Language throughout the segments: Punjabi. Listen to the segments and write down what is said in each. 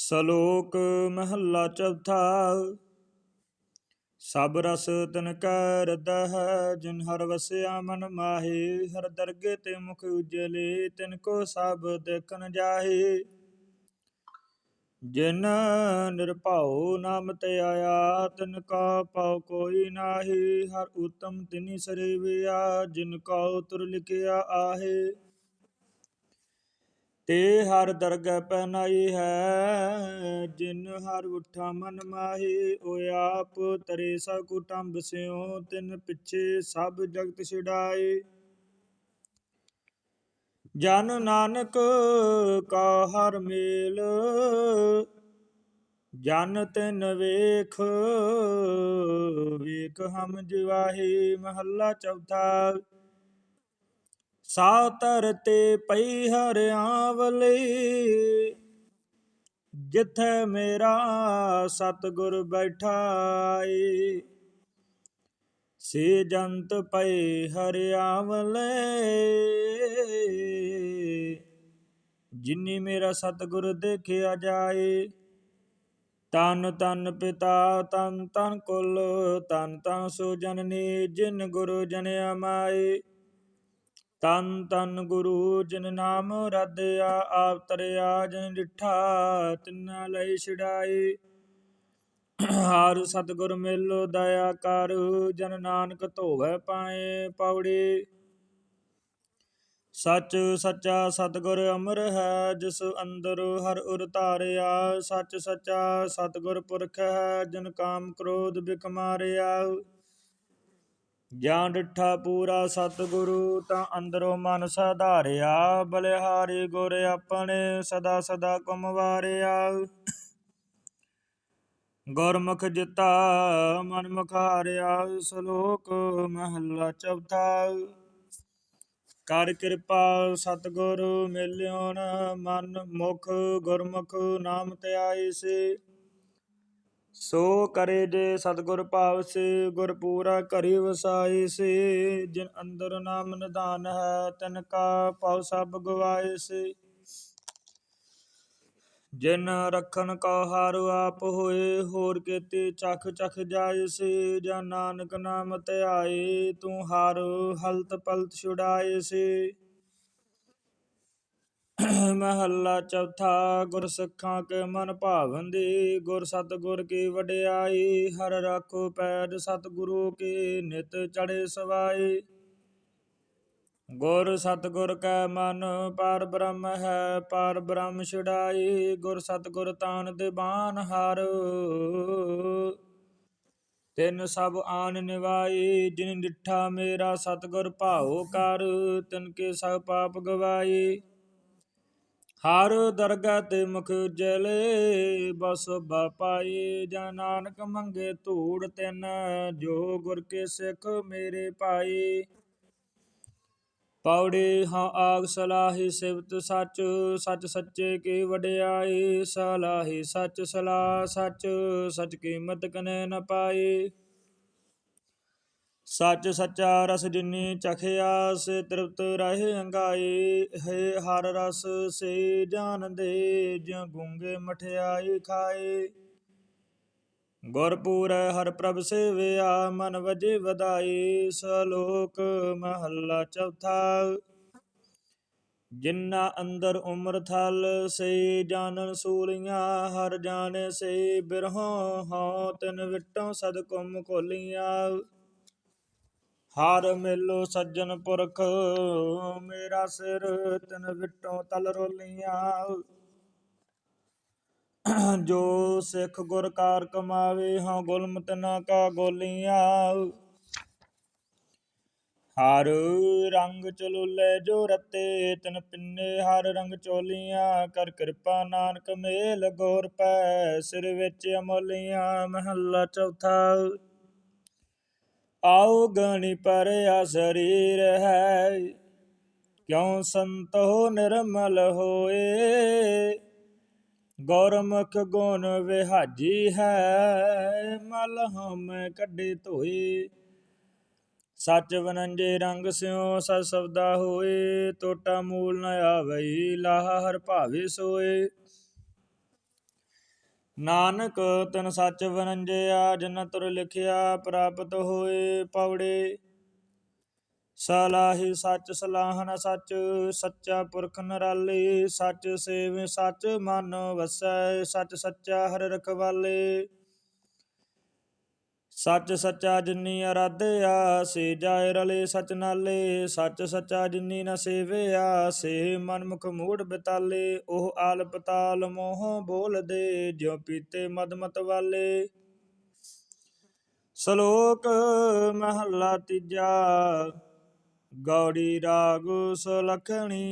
ਸ਼ਲੋਕ ਮਹੱਲਾ ਚੌਥਾ, ਸਭ ਰਸ ਤਨ ਕੈ ਰਦਾ ਹੈ ਜਿਨ ਹਰ ਵਸਿਆ ਮਨ ਮਾਹੀ, ਹਰ ਦਰਗੇ ਤੇ ਮੁਖ ਉਜਲੇ, ਤਿਨ ਕੋ ਸਭ ਦੇਖਨ ਜਾਹੀ। ਜਿਨ ਨਿਰਭਉ ਨਾਮ ਤੇ ਆਇਆ, ਤਿਨ ਕਾ ਪਾਉ ਕੋਈ ਨਾਹੀ, ਹਰ ਉਤਮ ਤਿਨੀ ਸਰੇਵਿਆ, ਜਿਨ ਕਾ ਤੁਰ ਲਿਖਿਆ ਆਹੇ। ਤੇ ਹਰ ਦਰਗਹਿ ਪਹਿਨਾਈ ਹੈ, ਜਿਨ ਹਰ ਉਠਾ ਮਨ ਮਾਹੀ ਓ ਆਪ ਤਰੇ ਸਭ ਕੁਟੰਬ ਸਿਓ ਤਿਨ ਪਿੱਛੇ ਸਭ ਜਗਤ ਛਿੜਾਏ ਜਨ ਨਾਨਕ ਕਾ ਹਰ ਮੇਲ, ਜਨ ਤਿਨ ਵੇਖ ਵੇਖ ਹਮ ਜਿਵਾਹੀ ਮਹੱਲਾ ਚੌਥਾ। ਸਾ ਧਰਤੇ ਪਈ ਹਰਿਆਵਲੀ ਜਿੱਥੇ ਮੇਰਾ ਸਤਿਗੁਰ ਬੈਠਾ ਏ ਸੇ ਜੰਤ ਪਏ ਹਰਿਆਵਲੇ ਜਿਨੀ ਮੇਰਾ ਸਤਿਗੁਰ ਦੇਖਿਆ ਜਾਏ, ਤਨ ਤਨ ਪਿਤਾ ਤਨ ਤਨ ਕੁਲ, ਤਨ ਤਨ ਸੋ ਜਨਨੀ ਜਿਨ ਗੁਰੂ ਜਨਿਆ ਮਾਏ ਤਨ ਤਨ ਗੁਰੂ ਜਿਨ ਨਾਮ ਰਦਿਆ ਆਪ ਤਰਿਆ ਜਿਨ ਡਿਠਾ, ਤਿਨਾ ਲਈ ਛਡਾਈ ਹਰ ਸਤਿਗੁਰ ਮਿਲੋ ਦਇਆ ਕਰ, ਜਨ ਨਾਨਕ ਧੋਵੈ ਪਾਏ ਪੌੜੀ। ਸਚ ਸੱਚਾ ਸਤਿਗੁਰ ਅਮਰ ਹੈ, ਜਿਸ ਅੰਦਰ ਹਰ ਉਰ ਧਾਰਿਆ। ਸਚ ਸੱਚਾ ਸਤਿਗੁਰ ਪੁਰਖ ਹੈ, ਜਿਨ ਕਾਮ ਕ੍ਰੋਧ ਬਿਖ ਗਿਆਨ ਜਾਂ ਡਿਠਾ ਪੂਰਾ ਸਤਿਗੁਰੂ, ਤਾਂ ਅੰਦਰੋਂ ਮਨ ਸਾਧਾਰਿਆ, ਬਲਿਹਾਰੀ ਗੁਰ ਆਪਣੇ ਸਦਾ ਸਦਾ ਕੁਮ ਗੁਰਮੁਖ ਜਿਤਾ, ਮਨ ਮੁਖਾਰਿਆ ਸ਼ਲੋਕ ਮਹੱਲਾ ਚੌਥਾ। ਕਰ ਕਿਰਪਾ ਸਤਿਗੁਰ ਮਿਲਿਓਨ ਮਨ ਮੁਖ, ਗੁਰਮੁਖ ਨਾਮ ਧਿਆਈ ਸੇ। ਸੋ ਕਰੇ ਜੇ ਸਤਿਗੁਰ ਭਾਵ ਸੇ ਗੁਰ ਪੂਰਾ ਕਰੀ ਵਸਾਏ ਸੇ। ਜਿਨ ਅੰਦਰ ਨਾਮ ਨਿਧਾਨ ਹੈ, ਤਨ ਕਾ ਪਾਉ ਸਭ ਗਵਾਏ ਸੇ। ਜਿਨ ਰਖਨ ਕਾ ਹਾਰ ਆਪ ਹੋਏ, ਹੋਰ ਕੇਤੇ ਚਖ ਚਖ ਜਾਏ ਸੇ। ਜਾਂ ਨਾਨਕ ਨਾਮ ਧਿਆਏ, ਤੂੰ ਹਰ ਹਲਤ ਪਲਤ ਛੁਡਾਏ ਸੇ। ਮਹੱਲਾ ਚੌਥਾ ਗੁਰ ਸਿੱਖਾਂ ਕੇ ਮਨ ਭਾਵੰਦੀ, ਗੁਰ ਸਤਿਗੁਰ ਕੀ ਵਡਿਆਈ, ਹਰ ਰਾਖੋ ਪੈਜ ਸਤਿਗੁਰੂ ਕੀ ਨਿਤ ਚੜੇ ਸਵਾਈ। ਗੁਰ ਸਤਿਗੁਰ ਕੈ ਮਨ, ਪਾਰ ਬ੍ਰਹਮ ਹੈ, ਪਰ ਬ੍ਰਹਮ ਛੁਡਾਈ, ਗੁਰ ਸਤਿਗੁਰ ਤਾਨ ਦੀਵਾਨ ਹਰ। ਤਿੰਨ ਸਭ ਆਨ ਨਿਵਾਈ, ਜਿਨ ਡਿਠਾ ਮੇਰਾ ਸਤਿਗੁਰ ਭਾਉ ਕਰ, ਤਿਨ ਕੇ ਸਭ ਪਾਪ ਗਵਾਈ। ਹਰ ਦਰਗਾਹ ਤੇ ਮੁਖ ਉਜਲੇ ਬਸ ਬਾਪਾਈ ਜਾਂ ਨਾਨਕ ਮੰਗੇ ਧੂੜ ਤਿਨ, ਜੋ ਗੁਰ ਕੇ ਸਿੱਖ ਮੇਰੇ ਪਾਈ ਪੌੜੀ ਹਾਂ ਆਗ ਸਲਾਹੀ ਸਿਵਤ ਸੱਚ ਸੱਚ ਸੱਚੇ ਕੀ ਵਡਿਆਈ, ਸਲਾਹੀ ਸੱਚ ਸਲਾਹ ਸੱਚ ਸੱਚ ਕੀਮਤ ਕਨੇ ਨ ਪਾਈ। ਸੱਚ ਸੱਚਾ ਰਸ ਜਿਨੀ ਚਖਿਆ, ਸੇ ਤ੍ਰਿਪਤ ਰਹੇ ਅੰਗਾਈ ਹੈ ਹਰ ਰਸ, ਸੇ ਜਾਣਦੇ ਜਿਉ ਗੁੰਗੇ ਮਠਿਆਈ ਖਾਏ। ਗੁਰਪੂਰ ਹਰ ਪ੍ਰਭ ਸੇਵਿਆ, ਮਨ ਵਜੇ ਵਧਾਈ ਸਲੋਕ ਮਹੱਲਾ ਚੌਥਾ। ਜਿਨ੍ਹਾਂ ਅੰਦਰ ਉਮਰ ਥਲ, ਸੇ ਜਾਣਨ ਸੂਲੀਆਂ। ਹਰ ਜਾਣੇ ਸੇ ਬਿਰਹੋਂ ਹਉ, ਤਿਨ ਵਿਟੋਂ ਸਦ ਕੁਮ ਖੋਲੀਆਂ। ਹਰ ਮੇਲੋ ਸੱਜਣ ਪੁਰਖ, ਮੇਰਾ ਸਿਰ ਤਿਨ ਵਿਟੋਂ ਤਲ ਰੋਲੀਆਂ। ਜੋ ਸਿੱਖ ਗੁਰ ਕਾਰ ਕਮਾਵੇ ਹਾਂ ਗੁਲਮਤ ਨਾ ਕਾ ਗੋਲੀਆਂ। ਹਰ ਰੰਗ ਚਲੁਲੇ ਜੋ ਰਤੇ, ਤਨ ਪਿੰਨੇ ਹਰ ਰੰਗ ਚੋਲੀਆਂ। ਕਰ ਕਿਰਪਾ ਨਾਨਕ ਮੇਲ, ਗੋਰ ਪੈ ਸਿਰ ਵਿੱਚ ਅਮੋਲੀਆਂ। ਮਹੱਲਾ ਚੌਥਾ ਆਉ ਗਣੀ ਪਰਿਆ ਸਰੀਰ ਹੈ। ਕਿਉ ਸੰਤੋ ਨਿਰਮਲ ਹੋਏ? ਗੌਰਮੁਖ ਗੁਣ ਵਿਹਾਜੀ ਹੈ। ਮਲ ਹਮ ਕੱਢੇ ਧੋਏ ਸੱਚ ਵਨੰਜੇ ਰੰਗ ਸਿਉ ਸਤ ਸਬਦਾ ਹੋਏ। ਟੋਟਾ ਮੂਲ ਨ ਆਵਈ, ਲਾਹ ਹਰ ਭਾਵੇ ਸੋਏ। ਨਾਨਕ ਤਨ ਸੱਚ ਵਰੰਜਿਆ, ਜਨ ਤੁਰ ਲਿਖਿਆ ਪ੍ਰਾਪਤ ਹੋਏ ਪੌੜੇ। ਸਲਾਹੀ ਸੱਚ ਸਲਾਹਨ ਸੱਚ, ਸੱਚਾ ਪੁਰਖ ਨਰਾਲੇ, ਸੱਚ ਸੇਵ ਸੱਚ ਮਨ ਵਸੈ, ਸੱਚ ਸੱਚਾ ਹਰ ਰਖਵਾਲੇ। ਸੱਚ ਸੱਚਾ ਜਿਨੀ ਅਰਾਧਿਆ ਸੇ ਜਾਇ ਰਲੇ ਸਚ ਨਾਲੇ। ਸੱਚ ਸੱਚਾ ਜਿਨੀ ਨ ਸੇਵਿਆ ਸੇ ਮਨਮੁਖ ਮੂੜ ਬਿਤਾਲੇ। ਉਹ ਆਲ ਪਤਾਲ ਮੋਹ ਬੋਲਦੇ, ਜਿਉ ਪੀਤੇ ਮਦਮਤ ਵਾਲੇ ਸ਼ਲੋਕ ਮਹੱਲਾ ਤੀਜਾ, ਗੌੜੀ ਰਾਗ ਸੁਲਖਣੀ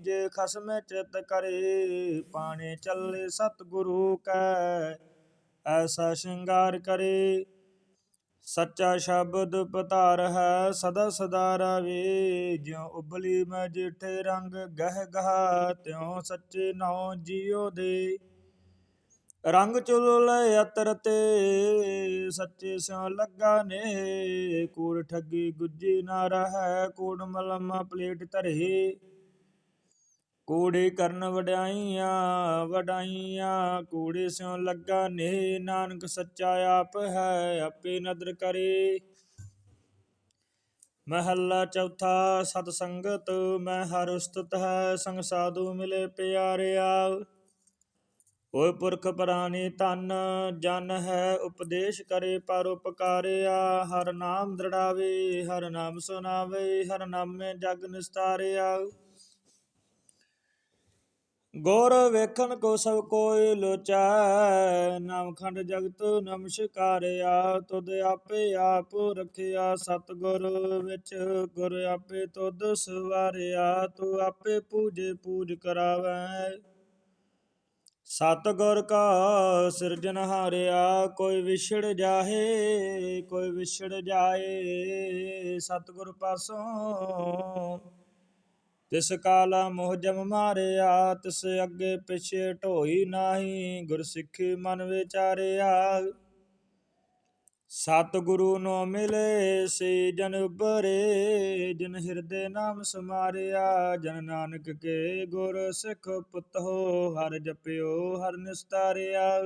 ਜੇ ਖਸਮੇ ਚਿਤ ਕਰੇ, ਪਾਣੇ ਚੱਲੇ ਸਤਿਗੁਰੂ ਕੈ। ਐਸਾ ਸ਼ਿੰਗਾਰ ਕਰੇ। ਸੱਚਾ ਸ਼ਬਦ ਪਤਾਰ ਹੈ, ਸਦਾ ਸਦਾ ਰਵੇ। ਜਿਉ ਉਬਲੀ ਮੈਂ ਜਿਠੇ ਰੰਗ ਗਹਿ ਗਹਾ ਤਿਉ ਸੱਚੇ ਨਾਉ ਜੀਉ ਦੇ। ਰੰਗ ਚੁਲ ਅਤਰ ਤੇ, ਸੱਚੇ ਸਿਉ ਲੱਗਾ ਨੇ। ਕੂੜ ਠੱਗੀ ਗੁੱਜੀ ਨਾ ਰਹੈ, ਕੂੜ ਮਲਮ ਪਲੇਟ ਧਰੇ। ਕੂੜੇ ਕਰਨ ਵਡਾਈਆਂ ਵਡਾਈਆਂ, ਕੂੜੇ ਸਿਉ ਲੱਗਾ ਨੇ ਨਾਨਕ ਸੱਚਾ ਆਪ ਹੈ, ਆਪੇ ਨਦਰ ਕਰੇ। ਮਹੱਲਾ ਚੌਥਾ ਸਤ ਸੰਗਤ ਮੈਂ ਹਰ ਉਸਤਤ ਹੈ, ਸੰਗ ਸਾਧੂ ਮਿਲੇ ਪਿਆਰਿਆ। ਓਏ ਪੁਰਖ ਪ੍ਰਾਨੀ ਤਨ ਜਨ ਹੈ, ਉਪਦੇਸ਼ ਕਰੇ ਪਰ ਉਪਕਾਰਿਆ। ਹਰ ਨਾਮ ਦ੍ਰਿੜਾਵੇ, ਹਰ ਨਾਮ ਸੁਨਾਵੇ ਹਰ ਨਾਮੇ ਜਗ ਨਿਸਤਾਰਿਆ। ਗੁਰ ਵੇਖਣ ਕੋ ਸਭ ਕੋਈ ਲੋਚੈ, ਨਾਮ ਜਗਤ ਨਮਸਕਾਰਿਆ, ਤੁਧ ਆਪੇ ਆਪ ਰਖਿਆ, ਸਤਗੁਰ ਵਿੱਚ ਗੁਰ ਆਪੇ ਤੁਧ ਸਵਾਰਿਆ, ਤੂੰ ਆਪੇ ਪੂਜੇ ਪੂਜ ਕਰਾਵੈ। ਸਤਗੁਰ ਕਾ ਸਿਰਜਨਹਾਰਿਆ ਕੋਈ ਵਿਛੜ ਜਾਹੇ, ਕੋਈ ਵਿਛੜ ਜਾਏ, ਸਤਗੁਰ ਪਾਸੋਂ ਤਿਸ ਕਾਲਾ ਮੋਹ ਜਮ ਮਾਰਿਆ, ਤਿਸ ਅੱਗੇ ਪਿਛੇ ਢੋਈ ਨਾਹੀ, ਗੁਰ ਸਿੱਖੀ ਮਨ ਵਿਚਾਰਿਆ। ਸਤ ਗੁਰੂ ਨੋ ਮਿਲੇ ਸੇ ਜਨ ਉਬਰੇ ਜਨ ਹਿਰਦੇ ਨਾਮ ਸਮਾਰਿਆ, ਜਨ ਨਾਨਕ ਕੇ ਗੁਰ ਸਿੱਖ ਪੁੱਤ ਹੋ, ਹਰ ਜਪਿਓ, ਹਰ ਨਿਸਤਾਰਿਆ।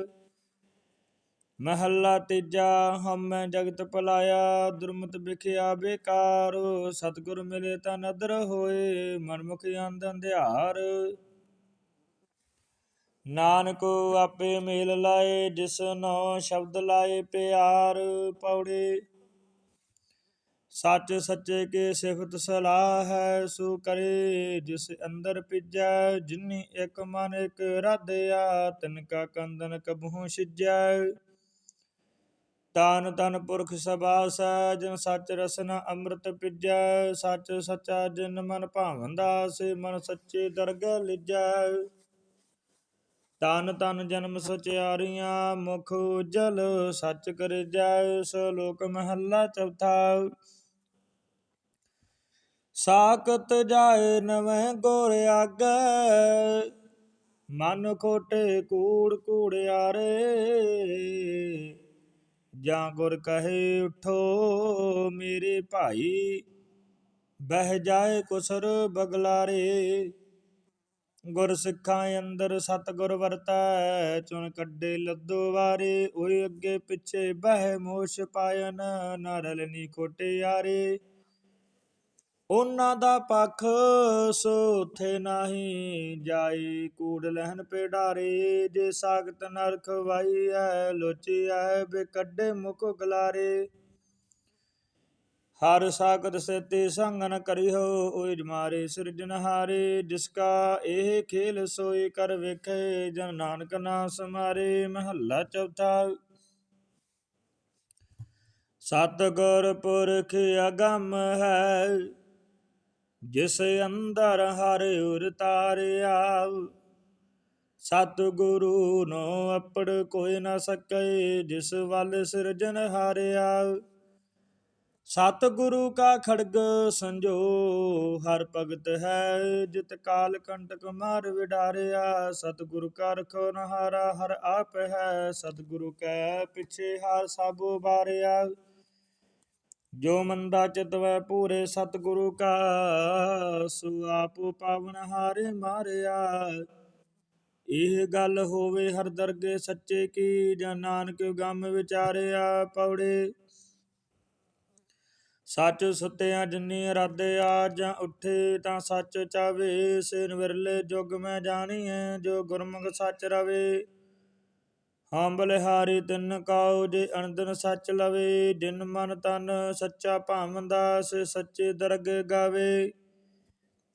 ਮਹੱਲਾ ਤੀਜਾ, ਹਮੈ ਜਗਤ ਪਲਾਇਆ ਦੁਰਮਤ ਵਿਖਿਆ ਬੇਕਾਰ, ਸਤਿਗੁਰ ਮਿਲੇ ਤਾਂ ਨਦਰ ਹੋਏ, ਮਨਮੁਖ ਅੰਧ ਅੰਧਿਆਰ ਨਾਨਕ ਆਪੇ ਮੇਲ ਲਾਏ, ਜਿਸ ਨੋ ਸ਼ਬਦ ਲਾਏ ਪਿਆਰ ਪੌੜੇ। ਸੱਚ ਸੱਚੇ ਕੇ ਸਿਫਤ ਸਲਾਹ ਹੈ, ਸੋ ਕਰੇ, ਜਿਸ ਅੰਦਰ ਪਿਜੈ, ਜਿਨੀ ਇੱਕ ਮਨ ਇੱਕ ਰਾਧਿਆ, ਤਿਨ ਕਾ ਕੰਦਨ ਕਬਹੂ ਸਿਜੈ ਤਾਨ ਤਨ ਪੁਰਖ ਸਬਾਸੈ ਜਿਨ ਸੱਚ ਰਸਨ ਅੰਮ੍ਰਿਤ ਪਿਜੈ, ਸਚ ਸੱਚਾ ਜਿਨ ਮਨ ਭਾਵੰਦਾ ਸੇ ਮਨ ਸੱਚੇ ਦਰਗਹਿ ਲਿਜੈ। ਤਨ ਤਨ ਜਨਮ ਸਚਿਆਰੀਆਂ ਮੁਖ ਉਜਲ ਸੱਚ ਕਰ ਜਾਇ ਸਲੋਕ ਮਹੱਲਾ ਚੌਥਾ। ਸਾਖਤ ਜਾਏ ਨਵੇਂ ਗੋਰ ਆਗੈ, ਮਨ ਖੋਟੇ ਕੂੜ ਕੂੜਿਆਰੇ ਜਾਂ ਗੁਰ ਕਹੇ ਉਠੋ ਮੇਰੇ ਭਾਈ, ਬਹਿ ਜਾਏ ਕੁਸਰ ਬਗਲਾਰੇ। ਗੁਰ ਸਿੱਖਾਂ ਅੰਦਰ ਸਤਗੁਰ ਵਰਤੈ, ਚੁਣ ਕੱਢੇ ਲੱਦੋ ਵਾਰੇ। ਓਏ ਅੱਗੇ ਪਿੱਛੇ ਬਹਿ ਮੋਸ਼ ਪਾਇਨ ਨਰਲਨੀ ਖੋਟੇ ਯਾਰੇ। ਉਹਨਾਂ ਦਾ ਪੱਖ ਸੋਥੇ ਨਹੀਂ ਜਾਈ। ਕੂੜ ਲਹਿਨ ਪੇਡਾਰੇ ਜੇ ਸਾਗਤ ਨਰਖ ਵਾਈ ਐ, ਲੋਚੀ ਐ, ਬੇਕੱਡੇ ਮੁਖ ਗਲਾਰੇ। ਹਰ ਸਾਗਤ ਸੇਤੇ ਸੰਗ ਕਰਿਓ ਓਏ ਜਮਾਰੇ ਸਿਰਜਨਹਾਰੇ ਜਿਸ ਕਾ ਇਹ ਖੇਲ ਸੋਈ ਕਰ ਵੇਖੇ, ਜਨ ਨਾਨਕ ਨਾ ਸਮਾਰੇ, ਮਹੱਲਾ ਚੌਥਾ। ਸਤਗੁਰ ਪੁਰਖ ਅਗੰਮ ਹੈ ਜਿਸ ਅੰਦਰ ਹਰ ਉਰ ਤਾਰਿਆ ਸਤ ਗੁਰੂ ਨੋ ਅਪੜ ਕੋਈ ਨਾ ਸਕੈ, ਜਿਸ ਵੱਲ ਸਿਰਜਨ ਹਾਰਿਆ। ਸਤ ਗੁਰੂ ਕਾ ਖੜਗ ਸੰਜੋ, ਹਰ ਭਗਤ ਹੈ ਜਿਤ ਕਾਲ ਕੰਟਕ ਮਾਰ ਵਿਡਾਰਿਆ। ਸਤ ਗੁਰੂ ਕਾ ਰਖੋ ਨਹਾਰਾ ਹਰ ਆਪ ਹੈ ਸਤ ਗੁਰੂ ਕੈ ਪਿਛੇ ਹਾਰ ਸਭ ਬਾਰਿਆ ਜੋ ਮੰਦਾ ਚਿਤਵੈ ਪੂਰੇ ਸਤਿਗੁਰੂ ਕਾ, ਸੋ ਆਪ ਪਾਵਨ ਹਾਰੇ ਮਾਰਿਆ। ਇਹ ਗੱਲ ਹੋਵੇ ਹਰ ਦਰਗੇ ਸੱਚੇ ਕੀ, ਜਾਂ ਨਾਨਕ ਗੰਮ ਵਿਚਾਰਿਆ ਪੌੜੇ। ਸੱਚ ਸੁੱਤਿਆਂ ਜਿੰਨੀ ਜਿਨੀ ਆ, ਜਾਂ ਉੱਠੇ ਤਾਂ ਸੱਚ ਚਾਵੇ। ਸਿਨ ਵਿਰਲੇ ਜੁਗ ਮੈਂ ਜਾਣੀਐ, ਜੋ ਗੁਰਮੁਖ ਸੱਚ ਰਵੇ। ਹਮ ਬਲਿਹਾਰੀ ਤਿੰਨ ਕਾਉ ਜੇ ਅਨੰਦਨ ਸੱਚ ਲਵੇ ਦਿਨ ਮਨ ਤਨ ਸੱਚਾ ਭਾਵੰਦਾ ਸੇ ਸੱਚੇ ਦਰਗੇ ਗਾਵੇ।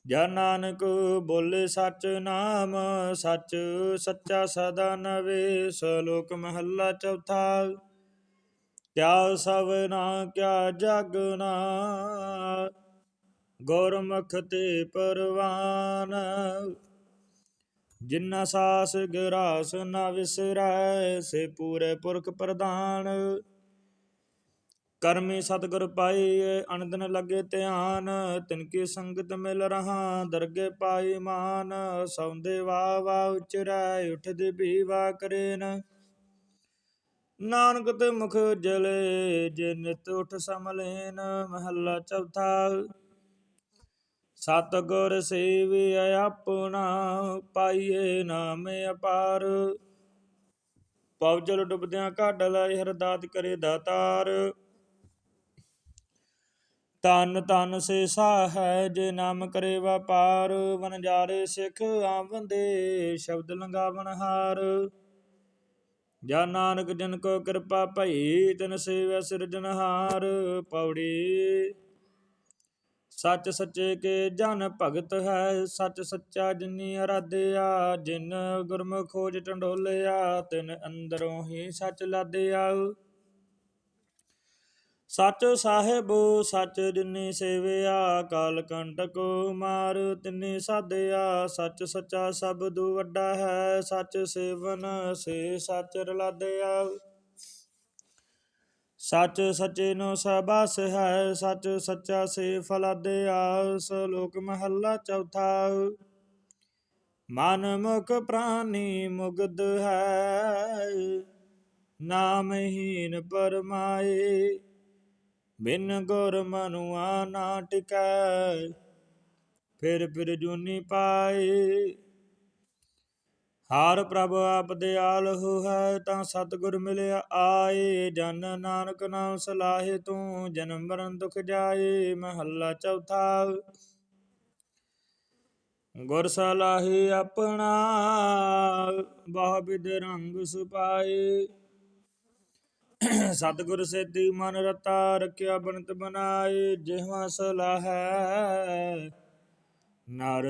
ਜਾਂ ਨਾਨਕ ਬੋਲੇ ਸੱਚ ਨਾਮ, ਸੱਚ ਸੱਚਾ ਸਦਾ ਨਵੇ, ਸਲੋਕ ਮਹੱਲਾ ਚੌਥਾ। ਕਿਆ ਸਵਨਾ ਨਾ, ਕਿਆ ਜਗਨਾ ਗੁਰਮੁਖ ਤੇ ਪਰਵਾਨ। ਜਿਨ੍ਹਾਂ ਸਾਸ ਗਰਾਸ ਨਾ ਵਿਸਰੈ, ਸੇ ਪੂਰੇ ਪੁਰਖ ਪ੍ਰਧਾਨ। ਕਰਮੀ ਸਤਿਗੁਰ ਪਾਈਏ ਅਨੰਦਨ ਲੱਗੇ ਧਿਆਨ। ਤਿਨ ਕੀ ਸੰਗਤ ਮਿਲ ਰਹਾ, ਦਰਗੇ ਪਾਈ ਮਾਨ। ਸੌਂਦੇ ਵਾ ਵਾ ਉਚਰੈ, ਉਠਦੇ ਵੀ ਵਾ ਕਰੇਨ। ਨਾਨਕ ਤੇ ਮੁਖ ਜਲੇ, ਜੇ ਨਿਤ ਉਠ ਸਮਲੇਨ, ਮਹੱਲਾ ਚੌਥਾ। ਸਤਿਗੁਰ ਸੇਵਿ ਆਪਣਾ, ਪਾਈਏ ਨਾਮ ਅਪਾਰ। ਪਵਜਲ ਡੁੱਬਦਿਆਂ ਕੱਢ ਲੈ ਹਰਦਾਤ ਕਰੇ ਦਾਤਾਰ। ਤਨ ਤਨ ਸੇ ਹੈ ਜੇ ਨਾਮ ਕਰੇ ਵਪਾਰ ਵਨਜਾਰੇ ਸਿੱਖ ਆਵੰਦੇ, ਸ਼ਬਦ ਲੰਗਾਵਨ ਹਾਰ। ਜਾ ਨਾਨਕ ਜਨ ਕੋ ਕਿਰਪਾ ਭਈ, ਤਿਨ ਸੇਵੈ ਸਿਰਜਨਹਾਰ ਪੌੜੀ ਸੱਚ ਸੱਚੇ ਕੇ ਜਨ ਭਗਤ ਹੈ, ਸੱਚ ਸੱਚਾ ਜਿਨੀ ਅਰਾਧਿਆ, ਜਿਨ ਗੁਰਮੁਖ ਖੋਜ ਟੰਡੋਲਿਆ, ਤਿਨ ਅੰਦਰੋਂ ਹੀ ਸੱਚ ਲਾਦਿਆ ਸੱਚ ਸਾਹਿਬ, ਸੱਚ ਜਿਨੀ ਸੇਵਿਆ, ਕਾਲ ਕੰਟਕ ਮਾਰ ਤਿਨੀ ਸਾਧਿਆ। ਸੱਚ ਸੱਚਾ ਸਬਦ ਵੱਡਾ ਹੈ, ਸੱਚ ਸੇਵਨ ਸੇ ਸੱਚ ਰਲਾਦਿਆ ਸਚ ਸੱਚੇ ਨੂੰ ਸਬਾਸ ਹੈ, ਸੱਚ ਸੱਚਾ ਸੇ ਫਲਾਦਿਆ ਸਲੋਕ ਮਹੱਲਾ ਚੌਥਾ। ਮਨ ਮੁਖ ਪ੍ਰਾਨੀ ਮੁਗਦ ਹੈ, ਨਾਮਹੀਨ ਪਰਮਾਏ। ਬਿਨ ਗੁਰ ਮਨੁਆ ਨਾ ਟਿਕੈ, ਫਿਰ ਫਿਰ ਜੂਨੀ ਪਾਏ। ਹਾਰ ਪ੍ਰਭ ਆਪ ਦਿਆਲ ਹੈ ਤਾਂ ਸਤਿਗੁਰ ਮਿਲਿਆ ਆਏ। ਜਨ ਨਾਨਕ ਨਾਮ ਸਲਾਹੇ ਤੂੰ ਜਨਮ ਮਰਨ ਦੁਖ ਜਾਏ, ਮਹੱਲਾ ਚੌਥਾ। ਗੁਰ ਸਲਾਹੇ ਆਪਣਾ ਬਹੁ ਬਿਦ ਰੰਗ ਸੁਪਾਏ। ਸਤਿਗੁਰ ਸੇਤੀ ਮਨ ਰਤਾ, ਰਖਿਆ ਬਣਤ ਬਨਾਏ, ਜਿਹਵਾ ਸਲਾਹੈ ਨਰ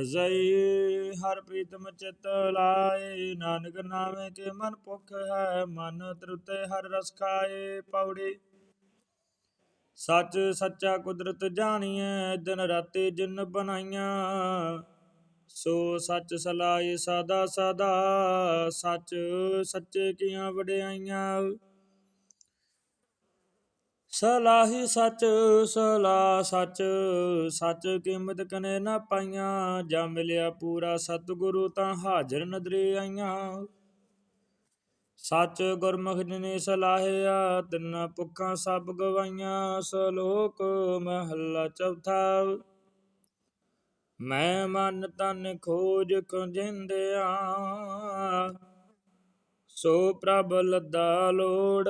ਹਰ ਪ੍ਰੀਤਮ ਚਿਤ ਲਾਏ, ਨਾਨਕ ਨਾਮੇ ਕੇ ਮਨ ਭੁਖ ਹੈ, ਮਨ ਤ੍ਰਿਤੇ ਹਰ ਰਸ ਖਾਏ ਪੌੜੀ। ਸੱਚ ਸੱਚਾ ਕੁਦਰਤ ਜਾਣੀਐ, ਦਿਨ ਰਾਤੇ ਜਿਨ ਬਣਾਈਆਂ, ਸੋ ਸੱਚ ਸਲਾਏ ਸਦਾ ਸਦਾ, ਸੱਚ ਸੱਚੇ ਕੀਆਂ ਵਡਿਆਈਆਂ। ਸਲਾਹੀ ਸੱਚ ਸਲਾ ਸੱਚ ਸੱਚ ਕੀਮਤ ਕਨੇ ਨਾ ਪਾਈਆਂ, ਜਾ ਮਿਲਿਆ ਪੂਰਾ ਸਤਿਗੁਰੂ ਤਾਂ ਹਾਜ਼ਰ ਨਦਰੇ ਆਈਆਂ। ਸੱਚ ਗੁਰਮੁਖ ਜਨੇ ਸਲਾਹਿਆ, ਤਿੰਨਾ ਪੁੱਖਾਂ ਸਭ ਗਵਾਈਆਂ, ਸਲੋਕ ਮਹੱਲਾ ਚੌਥਾ। ਮੈਂ ਮਨ ਤਨ ਖੋਜ ਖੁੰਜਿੰਦਿਆ ਸੋ ਪ੍ਰਭ ਲੱਦਾ ਲੋੜ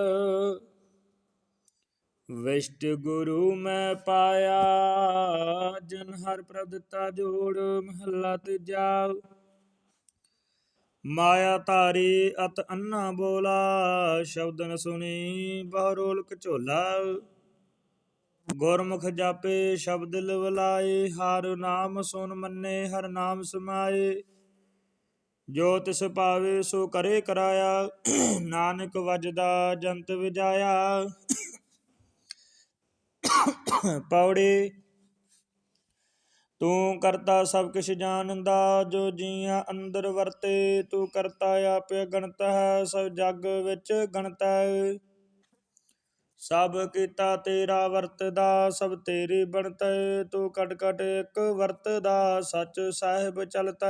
ਵਿਸ਼ਟ ਗੁਰੂ ਮੈਂ ਪਾਇਆ, ਜਨ ਹਰ ਪ੍ਰਭ ਦਿੱਤਾ ਜੋੜ ਮਹੱਲਾ ਤੀਜਾ। ਮਾਇਆ ਤਾਰੀ ਅਤ ਅੰਨਾ ਬੋਲਾ, ਸ਼ਬਦਨ ਸੁਣੀ ਬਹਰੋਲ ਕਝੋਲਾ ਗੁਰਮੁਖ ਜਾਪੇ, ਸ਼ਬਦ ਲਵਲਾਏ, ਹਰ ਨਾਮ ਸੁਨ ਮੰਨੇ, ਹਰ ਨਾਮ ਸਮਾਏ। ਜੋ ਤਿਸ ਪਾਵੇ ਸੋ ਕਰੇ ਕਰਾਇਆ, ਨਾਨਕ ਵਜਦਾ ਜੰਤ ਵਿਜਾਇਆ। ਪੌੜੀ। ਤੂੰ ਕਰਤਾ ਸਭ ਕਿਛ ਜਾਣਦਾ ਜੋ ਜੀਆਂ ਅੰਦਰ ਵਰਤੇ, ਤੂੰ ਕਰਤਾ ਆਪੇ ਗਣਤ ਹੈ, ਸਭ ਜਗ ਵਿੱਚ ਗਣਤ ਹੈ। ਸਭ ਕੀਤਾ ਤੇਰਾ ਵਰਤਦਾ, ਸਭ ਤੇਰੀ ਬਣਤ ਤੂੰ ਕਟ ਕਟ ਇੱਕ ਵਰਤਦਾ, ਸੱਚ ਸਾਹਿਬ ਚਲਤਾ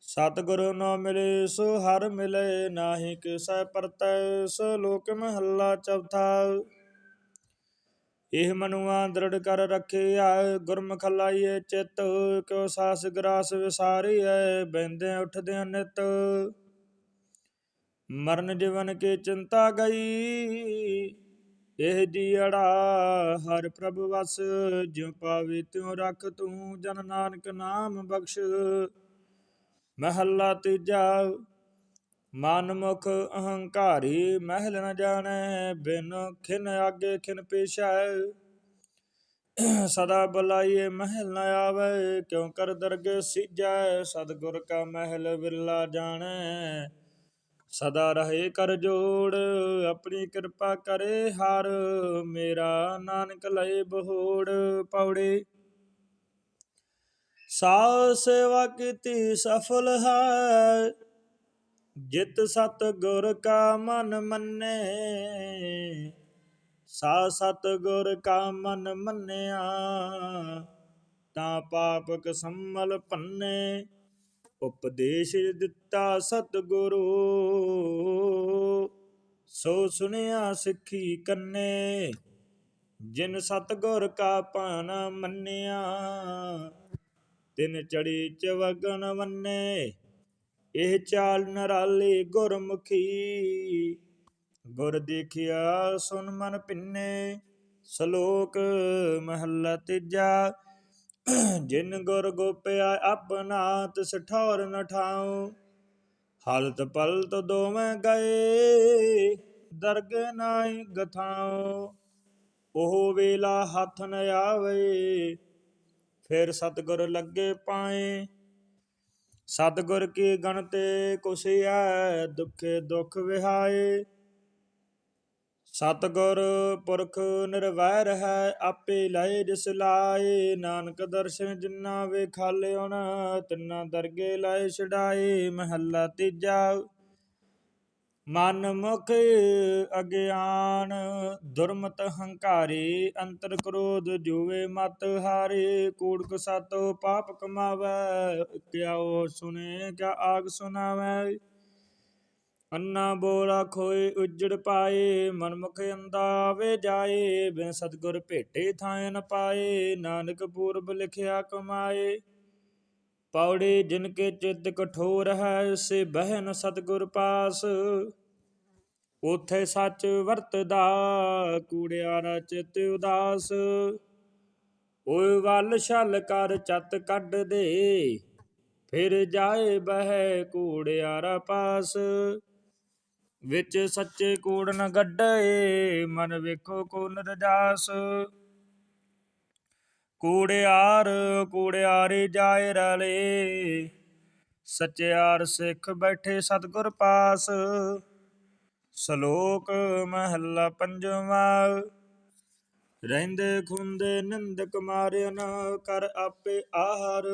ਸਤਿਗੁਰੂ ਨਾ ਮਿਲੇ ਸੋ ਹਰ ਮਿਲੇ, ਨਾਹੀ ਕਿਸੈ ਪਰਤੈ ਸੋ ਲੋਕ ਮਹੱਲਾ ਚੌਥਾ। ਇਹ ਮਨੁਆ ਦ੍ਰਿੜ ਕਰ ਰੱਖਿਆ ਗੁਰਮੁਖ ਲਾਈਏ ਚਿਤ, ਕਿਉ ਸਾਸ ਗਰਾਸ ਵਿਸਾਰੀਐ ਬੈੰਦੇ ਉਠਦੇ ਨਿਤ। ਮਰਨ ਜੀਵਨ ਕੇ ਚਿੰਤਾ ਗਈ, ਇਹ ਜੀੜਾ ਹਰ ਪ੍ਰਭ ਵਸ, ਜਿਉ ਪਾਵੇ ਤਿਉ ਰਖ ਤੂੰ ਜਨ ਨਾਨਕ ਨਾਮ ਬਖਸ਼। ਮਹੱਲਾ ਤੀਜਾ ਮਨ ਮੁਖ ਅਹੰਕਾਰੀ ਮਹਿਲ ਨ ਜਾਣੈ, ਬਿਨ ਖਿਨ ਆਗੇ ਖਿਨ ਪੇਸ਼ੈ। ਸਦਾ ਬੁਲਾਈਏ ਮਹਿਲ ਨ ਆਵੇ, ਕਿਉ ਕਰ ਦਰਗੇ ਸੀਜੈ? ਸਤਿਗੁਰ ਕਾ ਮਹਿਲ ਵਿਰਲਾ ਜਾਣੈ, ਸਦਾ ਰਹੇ ਕਰ ਜੋੜ, ਆਪਣੀ ਕਿਰਪਾ ਕਰੇ ਹਰ, ਮੇਰਾ ਨਾਨਕ ਲਏ ਬਹੋੜ ਪੌੜੇ। ਸਾ ਸੇਵਾ ਕੀਤੀ ਸਫਲ ਹੈ ਜਿਤ ਸਤ ਗੁਰ ਕਾ ਮਨ ਮੰਨੇ, ਸਾ ਸਤ ਗੁਰ ਕਾ ਮਨ ਮੰਨਿਆ, ਤਾਂ ਪਾਪਕ ਸੰਮਲ ਪੰਨੇ, ਉਪਦੇਸ਼ ਦਿੱਤਾ ਸਤ ਗੁਰੂ। ਸੋ ਸੁਨਿਆ ਸਿੱਖੀ ਕੰਨੇ, ਜਿਨ ਸਤਗੁਰ ਕਾ ਭਾਣਾ ਮੰਨਿਆ, ਤਿਨ ਚੜੀ ਚਵਗਨ ਵੰਨੇ ਇਹ ਚਾਲ ਨਰਾਲੀ ਗੁਰਮੁਖੀ। ਗੁਰ ਦੇਖਿਆ, ਸੁਨ ਮਨ ਪਿੰਨੇ, ਸ਼ਲੋਕ ਮਹੱਲਾ ਤੀਜਾ। ਜਿਨ ਗੁਰ ਗੋਪਿਆ, ਆਪਣਾ ਤਿਸ ਠੌਰ ਨ ਠਾਉ। ਹਾਲਤ ਪਲਤ ਦੋਵੇਂ ਗਏ, ਦਰਗ ਨਾਈ ਗਥਾਉ। ਉਹ ਵੇਲਾ ਹੱਥ ਨ ਆਵੇ, ਫਿਰ ਸਤਗੁਰ ਲੱਗੇ ਪਾਏ। ਸਤਗੁਰ ਕੀ ਗਣਤੇ ਕੁਸਿਐ, ਦੁਖੇ ਦੁਖ ਵਿਹਾਏ। ਸਤਗੁਰ ਪੁਰਖ ਨਿਰਵੈਰ ਹੈ, ਆਪੇ ਲਏ ਜਿਸ ਲਾਏ। ਨਾਨਕ ਦਰਸ਼ਨ ਜਿਨਾ ਵੇਖਾਲਿਓਨ ਤਿੰਨਾ ਦਰਗੇ ਲਾਏ ਛਡਾਏ। ਮਹੱਲਾ ਤੀਜਾ ਮਨ ਮੁਖ ਅਗਿਆਨ, ਦੁਰਮਤ ਹੰਕਾਰੀ, ਅੰਤਰ ਕ੍ਰੋਧ ਜੂਵੇ ਮਤ ਹਾਰੇ, ਕੂੜਕ ਸਤੋ ਪਾਪ ਕਮਾਵੇ ਕਿਆਓ ਸੁਨੇ, ਕਿਆ ਆਗ ਸੁਨਾਵੇ। ਅੰਨਾ ਬੋਲਾ ਖੋਏ, ਉਜੜ ਪਾਏ, ਮਨਮੁਖ ਅੰਦਾ ਵੇ ਜਾਏ, ਬਿਨ ਸਤਗੁਰ ਭੇਟੇ ਥਾਂ ਨ ਪਾਏ, ਨਾਨਕ ਪੂਰਬ ਲਿਖਿਆ ਕਮਾਏ। ਪੌੜੀ ਜਿਨ ਕੇ ਚਿੱਤ ਕਠੋਰ ਹੈ, ਸੇ ਬਹਿਨ ਸਤਗੁਰ ਪਾਸ। ਉਥੇ ਸੱਚ ਵਰਤਦਾ ਕੂੜਿਆਰਾ ਚਿਤ ਉਦਾਸ। ਓਏ ਵੱਲ ਛਲ ਕਰ ਚਤ ਕੱਢ ਦੇ, ਫਿਰ ਜਾਏ ਬਹਿ ਕੂੜਿਆਰਾ ਪਾਸ। ਵਿੱਚ ਸੱਚੇ ਕੂੜ ਨ ਗੱਡੇ, ਮਨ ਵੇਖੋ ਕੋ ਨਰਜਾਸ। ਕੂੜਿਆਰ, ਕੂੜਿਆਰੇ ਜਾਏ ਰਲੇ। ਸਚਿਆਰ ਸਿੱਖ ਬੈਠੇ ਸਤਗੁਰ ਪਾਸ। ਸ਼ਲੋਕ ਮਹੱਲਾ ਪੰਜਵਾਂ, ਰਹਿੰਦੇ ਖੁੰਦੇ ਨਿੰਦਕ ਮਾਰਿਆ ਕਰ ਆਪੇ ਆਹਾਰ।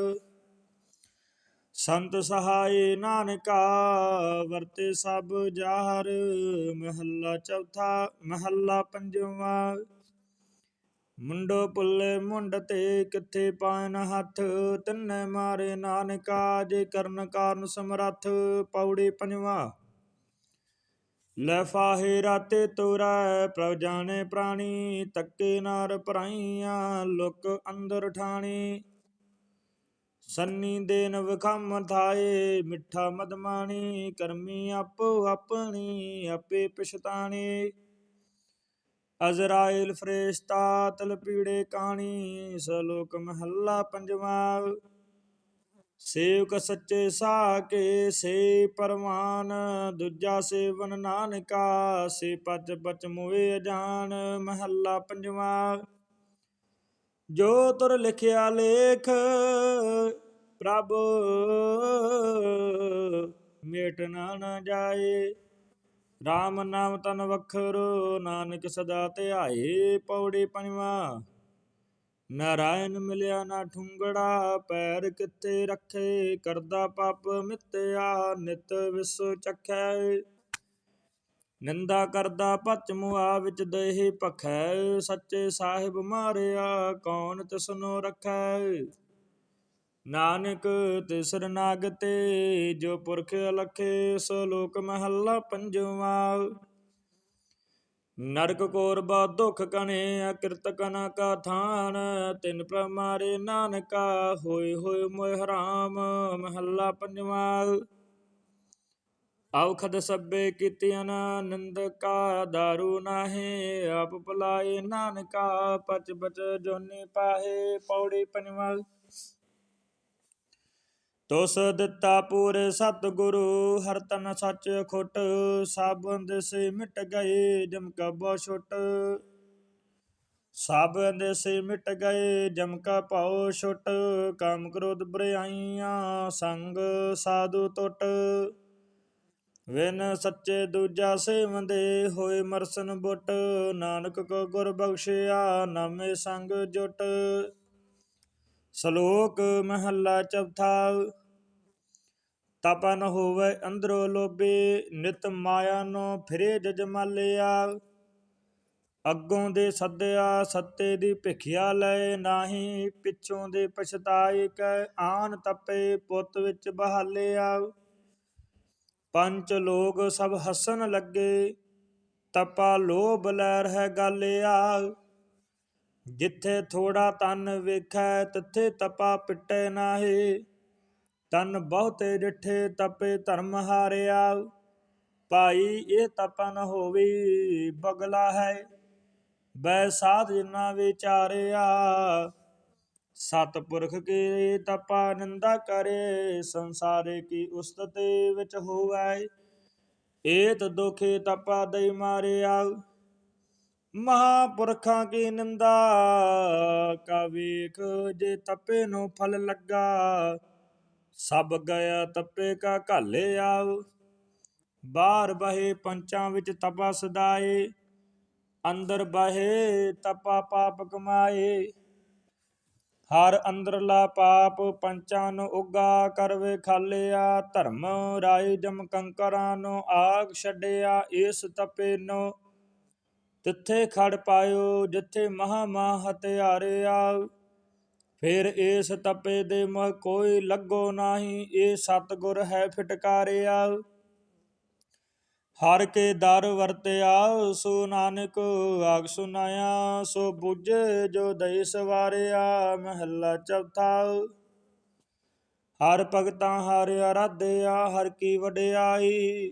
ਸੰਤ ਸਹਾਏ ਨਾਨਕਾ ਵਰਤੇ ਸਭ ਜਾਹਰ। ਮਹੱਲਾ ਚੌਥਾ, ਮਹੱਲਾ ਪੰਜਵਾਂ। ਮੁੰਡੋ ਪੁੱਲੇ ਮੁੰਡ ਤੇ ਕਿੱਥੇ ਪਾਇਨ ਹੱਥ? ਤਿੰਨੇ ਮਾਰੇ ਨਾਨਕਾ, ਜੇ ਕਰਨ ਕਾਰਨ ਸਮਰੱਥ ਪੌੜੀ ਪੰਜਵਾ। ਲੈ ਫਾਹੇ ਰਾਤੇ ਤੋਰਾ, ਪ੍ਰਭ ਜਾਣੇ ਪ੍ਰਾਣੀ, ਤੱਕੇ ਨਾਰ ਪਰਾਈਆਂ ਲੁਕ ਅੰਦਰ ਠਾਣੀ। ਸੰਨੀ ਦੇਨ ਵਖਮ ਥਾਏ, ਮਿੱਠਾ ਮਦਮਾਣੀ ਕਰਮੀ ਆਪੋ ਆਪਣੀ, ਆਪੇ ਪਛਤਾਣੀ। ਅਜ਼ਰਾਇਲ ਫਰੇਸ਼ਤਾ ਤਲ ਪੀੜੇ ਕਾਣੀ, ਸਲੋਕ ਮਹੱਲਾ ਪੰਜਵਾ। ਸੇਵਕ ਸੱਚੇ ਸਾਕੇ, ਸੇ ਪਰਵਾਨ, ਦੂਜਾ ਸੇਵਨ ਨਾਨਕਾ, ਸੇ ਪਚ ਪਚ ਮੋਏ ਜਾਣ ਮਹੱਲਾ ਪੰਜਵਾਂ। ਜੋ ਤੁਰ ਲਿਖਿਆ ਲੇਖ, ਪ੍ਰਭ, ਮੇਟ ਨਾ ਜਾਏ। RAM ਨਾਮ ਤਨ ਵਖਰੋ, ਨਾਨਕ ਸਦਾ ਧਿਆਏ ਪੌੜੀ ਪੰਜਵਾ। ਨਾਰਾਇਣ ਮਿਲਿਆ ਨਾ ਠੁੰਗੜਾ, ਪੈਰ ਕਿੱਥੇ ਰੱਖੇ, ਕਰਦਾ ਪਾਪ ਮਿੱਤਿਆ, ਨਿਤ ਵਿਸੋ ਚੱਖੈ। ਨਿੰਦਾ ਕਰਦਾ ਪਚ ਮੁਆ ਵਿੱਚ ਦੇਹ ਭਖੈ, ਸੱਚੇ ਸਾਹਿਬ ਮਾਰਿਆ, ਕੌਣ ਤਿਸਨੋ ਰਖੈ। ਨਾਨਕ ਤਿਸਰ ਨਾਗ ਤੇ, ਜੋ ਪੁਰਖ ਅਲਖੇ ਸੋ ਲੋਕ ਮਹੱਲਾ ਪੰਜਵਾ। ਨਰਕ ਕੋਰ ਬਾ ਦੁਖ ਕਨੇ ਅਕਿਰਤ ਕਨਾ ਕਾ ਥਾਨ, ਤਿਨ ਪ੍ਰਮਾਰੇ ਨਾਨਕਾ, ਹੋਏ ਹੋਏ ਮੋਹ ਹਰਾਮ ਮਹੱਲਾ ਪੰਜਵਾ। ਔਖਦ ਸੱਬੇ ਕੀਤਿਆਂ ਨੰਦ ਕਾ, ਦਾਰੂ ਨਾਹੇ, ਆਪ ਭਲਾਏ ਨਾਨਕਾ, ਪਚ ਬਚ ਜੋਨੀ ਪਾਹੇ ਪੌੜੀ ਪੰਜਵਾ। ਤੋਸ ਦਿੱਤਾ ਪੂਰੇ ਸਤਿਗੁਰੂ, ਹਰ ਤਨ ਸੱਚ ਖੁੱਟ, ਸਭ ਸੇ ਮਿਟ ਗਏ, ਜਮ ਕਾ ਬੋ ਛੁੱਟ। ਸਭ ਸੇ ਮਿਟ ਗਏ, ਜਮ ਕਾ ਭਾਉ ਛੁੱਟ, ਕਾਮ ਕ੍ਰੋਧ ਬਰਿਆਈਆਂ, ਸੰਗ ਸਾਧੂ ਟੁੱਟ ਵਿਨ ਸੱਚੇ ਦੂਜਾ ਸੇਵੰਦੇ, ਹੋਏ ਮਰਸਨ ਬੁੱਟ, ਨਾਨਕ ਕੋ ਗੁਰ ਬਖਸ਼ਿਆ, ਨਾਮੇ ਸੰਗ ਜੁਟ। ਸ਼ਲੋਕ ਮਹੱਲਾ ਚੌਥਾ ਤਪਾ ਨ ਹੋਵੇ ਅੰਦਰੋ ਲੋਭੇ, ਨਿਤ ਮਾਇਆ ਨੂੰ ਫਿਰੇ ਜਜਮਾਲਿਆ ਅੱਗੋਂ ਦੇ ਸੱਦਿਆ ਸੱਤੇ ਦੀ ਭਿਖਿਆ ਲੈ, ਨਾਹੀ ਪਿੱਛੋਂ ਦੇ ਪਛਤਾਏ ਕੈ, ਆਨ ਤਪੇ ਪੁੱਤ ਵਿੱਚ ਬਹਾਲਿਆ। ਪੰਜ ਲੋਕ ਸਭ ਹੱਸਣ ਲੱਗੇ, ਤਪਾ ਲੋਭ ਲੈ ਰਹਿ ਗਾਲਿਆ। ਜਿੱਥੇ ਥੋੜਾ ਤਨ ਵੇਖੈ, ਤਿੱਥੇ ਤਪਾ ਪਿੱਟੇ ਨਾਹੀ। ਤਨ ਬਹੁਤੇ ਡਿਠੇ, ਤਪੇ ਧਰਮ ਹਾਰਿਆ। ਭਾਈ, ਇਹ ਤਪਨ ਹੋਵੇ, ਬਗਲਾ ਹੈ। ਬੈ ਸਾਧ ਜਿਨਾ ਵਿਚਾਰਿਆ। ਸਤਪੁਰਖ ਕੀ ਤਪਾ ਨਿੰਦਾ ਕਰੇ, ਸੰਸਾਰੇ ਕੀ ਉਸਤਤੇ ਵਿੱਚ ਹੋਵੇ। ਏਤ ਦੁਖੇ ਤਪਾ ਦਈ ਮਾਰਿਆ। ਮਹਾਪੁਰਖਾਂ ਕੀ ਨਿੰਦਾ ਕਾ ਵੇਖ ਜੇ ਤਪੇ ਨੂੰ ਫਲ ਲੱਗਾ, ਸਭ ਗਿਆ ਤਪੇ ਕਾ ਘਾਲੇ ਆਵ। ਬਾਹਰ ਬਹੇ ਪੰਚਾਂ ਵਿੱਚ ਤਪਾ ਸਦਾਏ, ਅੰਦਰ ਬਹੇ ਤਪਾ ਪਾਪ ਕਮਾਏ। ਹਰ ਅੰਦਰਲਾ ਪਾਪ ਪੰਚਾਂ ਨੂੰ ਉਗਾ ਕਰਵੇ ਖਾਲਿਆ, ਧਰਮ ਰਾਏ ਜਮ ਕੰਕਰਾਂ ਨੂੰ ਆਗ ਛੱਡਿਆ, ਇਸ ਤਪੇ ਨੂੰ ਤਿੱਥੇ ਖੜ ਪਾਇਓ, ਜਿੱਥੇ ਮਹਾ ਮਾ ਹਤਿਆਰਿਆ ਫਿਰ ਇਸ ਤਪੇ ਦੇ ਮਹ ਕੋਈ ਲੱਗੋ ਨਾਹੀ, ਇਹ ਸਤਗੁਰ ਹੈ ਫਟਕਾਰਿਆ ਹਰ ਕੇ ਦਰ ਵਰਤਿਆ ਸੋ ਨਾਨਕ ਆਗ ਸੁਨਾਇਆ, ਸੋ 부ਜੇ ਜੋ ਦਈ ਸਵਾਰਿਆ, ਮਹੱਲਾ ਚੌਥਾ ਹਰ ਭਗਤਾਂ ਹਰ ਆਰਾਧਿਆ ਹਰ ਕੀ ਵਡਿਆਈ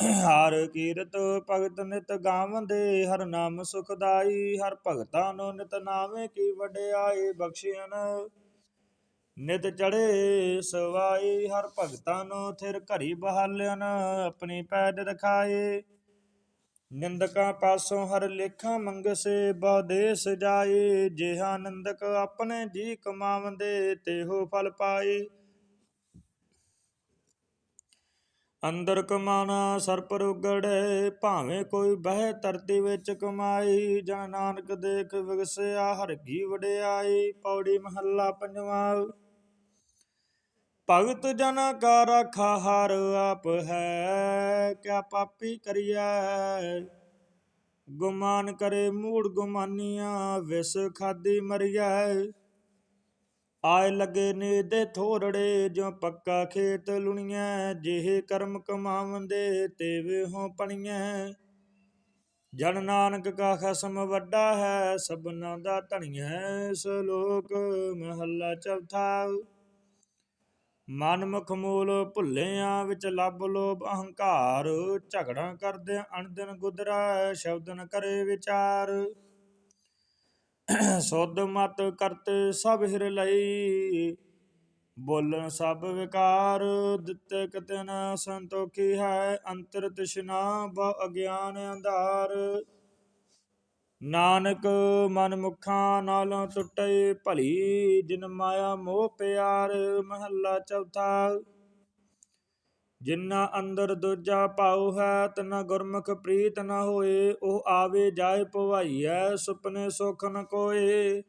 ਹਰ ਕੀਰਤ ਭਗਤ ਨਿਤ ਗਾਵੰਦੇ, ਹਰ ਨਾਮ ਸੁਖਦਾਈ, ਹਰ ਭਗਤਾਂ ਨੂੰ ਨਿਤ ਨਾਵੇਂ ਕੀ ਵਡਿਆਈ ਬਖਸ਼ਿਆਨ ਨਿਤ ਚੜੇ ਸਵਾਈ, ਹਰ ਭਗਤਾਂ ਨੂੰ ਥਿਰ ਘਰੀ ਬਹਾਲਿਆਨ ਆਪਣੀ ਪੈਦ ਰਖਾਏ। ਨਿੰਦਕਾਂ ਪਾਸੋਂ ਹਰ ਲੇਖਾਂ ਮੰਗਸੇ ਬਉਦੇਸ ਜਾਏ। ਜਿਹਾ ਨਿੰਦਕ ਆਪਣੇ ਜੀ ਕਮਾਵੰਦੇ, ਤੇਹੋ ਫਲ ਪਾਏ। ਅੰਦਰ ਕਮਾਣਾ ਸਰਪਰ ਉਗੜੇ ਭਾਵੇਂ ਕੋਈ ਬਹਿ ਧਰਤੀ ਵਿੱਚ ਕਮਾਈ, ਜਨ ਨਾਨਕ ਦੇਖ ਵਿਗਸਿਆ, ਹਰ ਕੀ ਵਡਿਆਈ, ਪੌੜੀ ਮਹੱਲਾ ਪੰਜਵਾਂ ਭਗਤ ਜਨ ਕਾ ਰਾਖਾ ਹਰ ਆਪ ਹੈ, ਕਿਆ ਪਾਪੀ ਕਰਿਐ? ਗੁਮਾਨ ਕਰੇ ਮੂੜ ਗੁਮਾਨੀਆਂ, ਵਿਸ ਖਾਦੀ ਮਰਿਐ। ਆਏ ਲਗੇ ਨੇ ਦੇ ਥੋੜੜੇ ਜੋ ਪੱਕਾ ਖੇਤ ਲੁਣੀਆਂ ਜਿਹੇ ਕਰਮ ਕਮਾਵੰਦੇ ਤੇਵੇ ਹੋ ਪਣੀਆਂ ਜਨ ਨਾਨਕ ਕਾ ਖਸਮ ਵੱਡਾ ਹੈ, ਸਭਨਾ ਦਾ ਧਣੀਐ ਸ਼ਲੋਕ ਮਹੱਲਾ ਚੌਥਾ। ਮਨ ਮੁਖ ਮੂਲ ਭੁੱਲਿਆਂ ਵਿੱਚ ਲੱਭ ਲੋਭ ਅਹੰਕਾਰ, ਝਗੜਾ ਕਰਦੇ ਅਣਦਿਨ ਗੁਦਰਾ, ਸ਼ਬਦਨ ਕਰੇ ਵਿਚਾਰ। ਸੁਧ ਮਤ ਕਰਤੇ ਸਭ ਹਿਰ ਲਈ, ਬੋਲਣ ਸਭ ਵਿਕਾਰ ਦਿੱਤੇ ਕਿਤੇ ਸੰਤੋਖੀ ਹੈ ਅੰਤਰ ਤ੍ਰਿਸ਼ਨਾ ਬਹੁ ਅਗਿਆਨ ਅੰਧਾਰ। ਨਾਨਕ ਮਨ ਮੁਖਾਂ ਨਾਲੋਂ ਟੁੱਟੇ ਭਲੀ, ਜਿਨ ਮਾਇਆ ਮੋਹ ਪਿਆਰ, ਮਹੱਲਾ ਚੌਥਾ। ਜਿਨ੍ਹਾਂ ਅੰਦਰ ਦੂਜਾ ਭਾਉ ਹੈ, ਤਨਾ ਗੁਰਮੁਖ ਪ੍ਰੀਤ ਨ ਹੋਏ, ਉਹ ਆਵੇ ਜਾਏ ਭਵਾਈਐ, ਸੁਪਨੇ ਸੁਖ ਨ ਕੋਏ।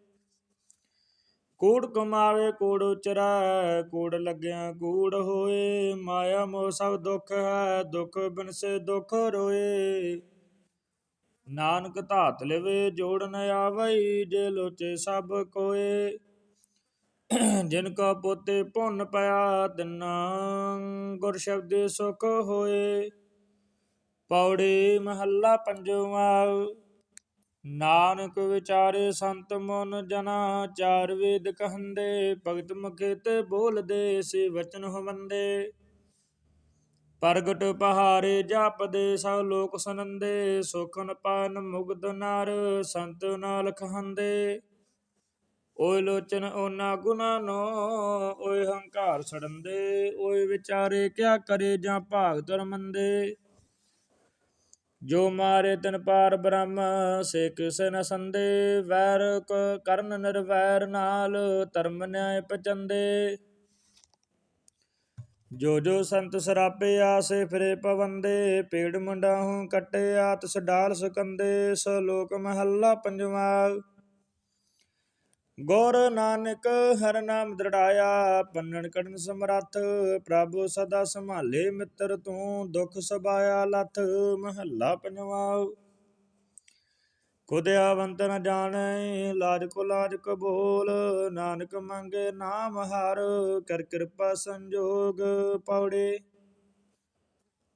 ਕੂੜ ਕਮਾਵੇ ਕੂੜ ਉਚਰੈ, ਕੂੜ ਲੱਗਿਆ ਕੂੜ ਹੋਏ। ਮਾਇਆ ਮੋਹ ਸਭ ਦੁਖ ਹੈ, ਦੁੱਖ ਬਿਨਸੇ ਦੁੱਖ ਰੋਏ। ਨਾਨਕ ਧਾਤ ਲਵੇ, ਜੋੜ ਨ ਆਵਈ, ਜੇ ਲੋਚੇ ਸਭ ਕੋਏ। ਜਿਨ ਕਾ ਪੋਤੇ ਪੁੰਨ ਪਿਆ ਤਿਨਾ, ਗੁਰ ਸ਼ਬਦੇ ਸੁਖ ਹੋਏ। ਪੌੜੀ ਮਹੱਲਾ ਪੰਜਵਾ, ਨਾਨਕ ਵਿਚਾਰੇ ਸੰਤ ਮਨ ਜਨਾ, ਚਾਰ ਵੇਦ ਕਹੰਦੇ, ਭਗਤ ਮੁਖੇ ਤੇ ਬੋਲਦੇ, ਸੇ ਵਚਨ ਹਵੰਦੇ। ਪ੍ਰਗਟ ਪਹਾਰੇ ਜਪਦੇ, ਸਭ ਲੋਕ ਸੁਨੰਦੇ ਸੁਖਨ ਪਾਨ ਮੁਗਧ ਨਰ, ਸੰਤ ਨਾਲ ਖਹੰਦੇ ਓਏ ਲੋਚਨ ਓਨਾ ਗੁਨਾ ਨੋ, ਓਏ ਹੰਕਾਰ ਛੜੰਦੇ ਓਏ ਵਿਚਾਰੇ ਕਿਆ ਕਰੇ ਜਾਂ ਭਾਗ ਧਰਮੰਦੇ? ਜੋ ਮਾਰੇ ਤਨ ਪਾਰ ਬ੍ਰਹਮ, ਸੇ ਕਿਸ ਨ ਸੰਦੇ। ਵੈਰ ਕਰਨ ਨਿਰਵੈਰ ਨਾਲ ਧਰਮ ਨਿਆਇ ਪਚੰਦੇ। ਜੋ ਜੋ ਸੰਤ ਸਰਾਪੇ ਆਸੇ ਫਿਰੇ ਪਵੰਦੇ, ਪੇੜ ਮੁੰਡਾਹੂ ਕੱਟੇ ਆਤ ਸਡਾਲ ਸਕੰਦੇ। ਸੋ ਲੋਕ ਮਹੱਲਾ ਪੰਜਵਾ ਗੁਰ ਨਾਨਕ ਹਰ ਨਾਮ ਦ੍ਰਿੜਾਇਆ, ਪੰਨਣ ਕੜਨ ਸਮਰੱਥ, ਪ੍ਰਭ ਸਦਾ ਸੰਭਾਲੇ ਮਿੱਤਰ ਤੂੰ, ਦੁਖ ਸਬਾਇਆ ਲਥ, ਮਹੱਲਾ ਪੰਜਵਾ ਖੁਦਿਆ ਵੰਤ ਨ ਜਾਣੈ, ਲਾਜ ਕੋ ਲਾਜ ਕਬੋਲ ਨਾਨਕ ਮੰਗੇ ਨਾਮ ਹਰ, ਕਰ ਕਿਰਪਾ ਸੰਜੋਗ ਪੌੜੇ।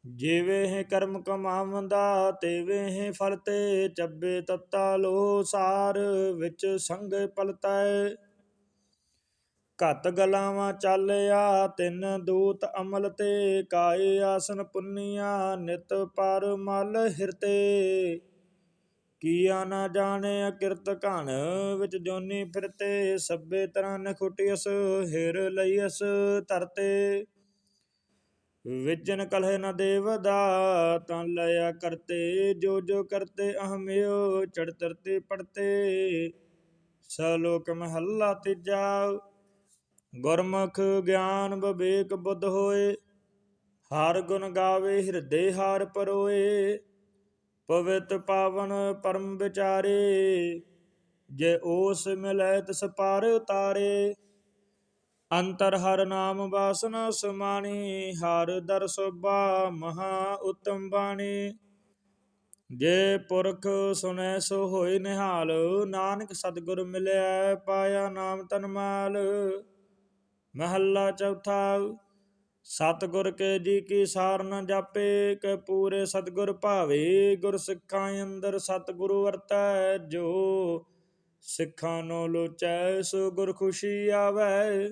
ਜਿਵੇਂ ਹੈ ਕਰਮ ਕਮਾਵੰਦਾ, ਤੇਵੇਂ ਹੈ ਫਲ ਤੇ ਚੱਬੇ ਤੱਤਾ ਲੋ ਸਾਰ ਵਿੱਚ ਸੰਗ ਪਲਤੈ। ਘਤ ਗਲਾਵਾਂ ਚੱਲਿਆ, ਤਿੰਨ ਦੂਤ ਅਮਲ ਤੇ ਕਾਏ ਆਸਨ ਪੁੰਨੀਆ, ਨਿਤ ਪਰ ਮਲ ਹਿਰਤੇ। ਕੀਆ ਨਾ ਜਾਣੇ ਅਕਿਰਤ ਘਣ ਵਿੱਚ ਜੋਨੀ ਫਿਰਤੇ, ਸਭੇ ਤਰ੍ਹਾਂ ਨਖੁਟਿਸ ਹਿਰ ਲਈਸ ਤਰਤੇ ਵਿਜਨ ਕਲਹਿ ਨ ਦੇਵਦਾ ਤਾਂ ਲਿਆ ਕਰਤੇ, ਜੋ ਜੋ ਕਰਤੇ ਅਹਮਿਓ ਚੜ ਪੜਤੇ ਸਲੋਕ ਮਹੱਲਾ ਤੀਜਾ, ਗੁਰਮੁਖ ਗਿਆਨ ਵਿਵੇਕ ਬੁੱਧ ਹੋਏ, ਹਰ ਗੁਣ ਗਾਵੇ, ਹਿਰਦੇ ਹਾਰ ਪਰੋਏ। ਪਵਿੱਤ ਪਾਵਨ ਪਰਮ ਵਿਚਾਰੇ, ਜੇ ਓਸ ਮਿਲੈ ਤਿਸ ਪਾਰ ਉਤਾਰੇ। ਅੰਤਰ ਹਰ ਨਾਮ ਵਾਸਨਾ ਸਮਾਣੀ, ਹਰ ਦਰ ਮਹਾ ਉਤਮ ਬਾਣੀ। ਜੇ ਪੁਰਖ ਸੁਨੈ ਸੋ ਹੋਏ ਨਿਹਾਲ, ਨਾਨਕ ਸਤਿਗੁਰ ਮਿਲਿਆ ਪਾਇਆ ਨਾਮ ਤਨ ਮਹੱਲਾ ਚੌਥਾ, ਸਤਿਗੁਰ ਕੇ ਜੀ ਕੀ ਸਾਰਨ ਜਾਪੇ, ਕਿ ਪੂਰੇ ਸਤਿਗੁਰ ਭਾਵੇ। ਗੁਰ ਸਿੱਖਾਂ ਅੰਦਰ ਸਤਿਗੁਰੂ ਵਰਤੈ, ਜੋ ਸਿੱਖਾਂ ਨੂੰ ਲੋਚੈ, ਸੋ ਗੁਰ ਖੁਸ਼ੀ ਆਵੈ।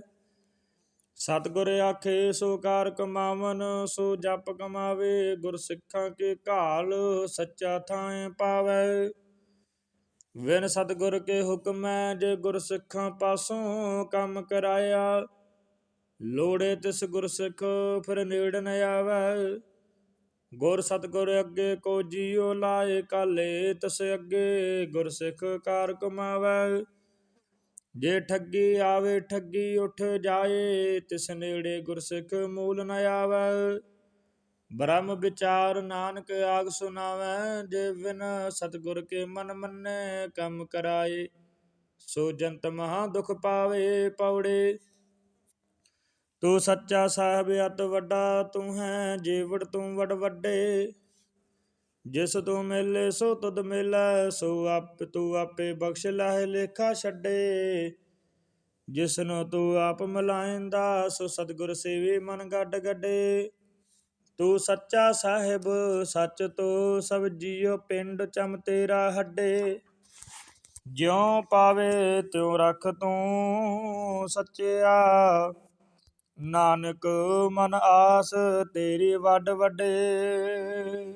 ਸਤਿਗੁਰ ਆਖੇ, ਸੋ ਕਾਰ ਕਮਾਵਨ, ਸੋ ਜਪ ਕਮਾਵੇ, ਗੁਰ ਸਿੱਖਾਂ ਕੇ ਘਾਲ ਸੱਚਾ ਥਾਂ ਪਾਵੇ। ਵਿਨ ਸਤਿਗੁਰ ਕੇ ਹੁਕਮ ਹੈ, ਜੇ ਗੁਰ ਸਿੱਖਾਂ ਪਾਸੋਂ ਕੰਮ ਕਰਾਇਆ, ਲੋੜੇ ਤਿਸ ਗੁਰ ਸਿੱਖ ਫਿਰ ਨੇੜ ਨ ਆਵੇ। ਗੁਰ ਸਤਿਗੁਰ ਅੱਗੇ ਕੋ ਜੀਉ ਲਾਏ, ਕਾਲੇ ਤਿਸ ਅੱਗੇ ਗੁਰ ਸਿੱਖ ਕਾਰ ਕਮਾਵੇ। ਜੇ ਠੱਗੀ ਆਵੇ, ਠੱਗੀ ਉੱਠ ਜਾਏ, ਤਿਸ ਨੇੜੇ ਗੁਰਸਿੱਖ ਮੂਲ ਨ ਆਵੇ। ਬ੍ਰਹਮ ਵਿਚਾਰ ਨਾਨਕ ਆਗ ਸੁਨਾਵੇ, ਜੇ ਬਿਨ ਸਤਗੁਰ ਕੇ ਮਨ ਮੰਨੇ, ਕੰਮ ਕਰਾਏ, ਸੋ ਜੰਤ ਮਹਾ ਦੁਖ ਪਾਵੇ ਪੌੜੇ। ਤੂੰ ਸੱਚਾ ਸਾਹਿਬ ਅਤ ਵੱਡਾ, ਤੂੰ ਹੈ ਜੀਵੜ, ਤੂੰ ਵਡ ਵੱਡੇ। ਜਿਸ ਤੂੰ ਮਿਲੇ, ਸੋ ਤੁਧ ਮਿਲੈ, ਸੋ ਆਪ ਤੂੰ ਆਪੇ ਬਖਸ਼ ਲਾਹੇ ਲੇਖਾ ਛੱਡੇ। ਜਿਸ ਨੂੰ ਤੂੰ ਆਪ ਮਲਾਇੰਦਾ, ਸੋ ਸਤਗੁਰ ਸੇਵੇ ਮਨ ਗੱਡ ਗੱਡੇ। ਤੂੰ ਸੱਚਾ ਸਾਹਿਬ, ਸੱਚ ਤੋ ਸਭ ਜੀਉ ਪਿੰਡ ਚਮ ਤੇਰਾ ਹੱਡੇ। ਜਿਉ ਪਾਵੇ ਤਿਉ ਰਖ ਤੂੰ ਸੱਚਿਆ। ਨਾਨਕ ਮਨ ਆਸ ਤੇਰੀ ਵੱਡ ਵੱਡੇ।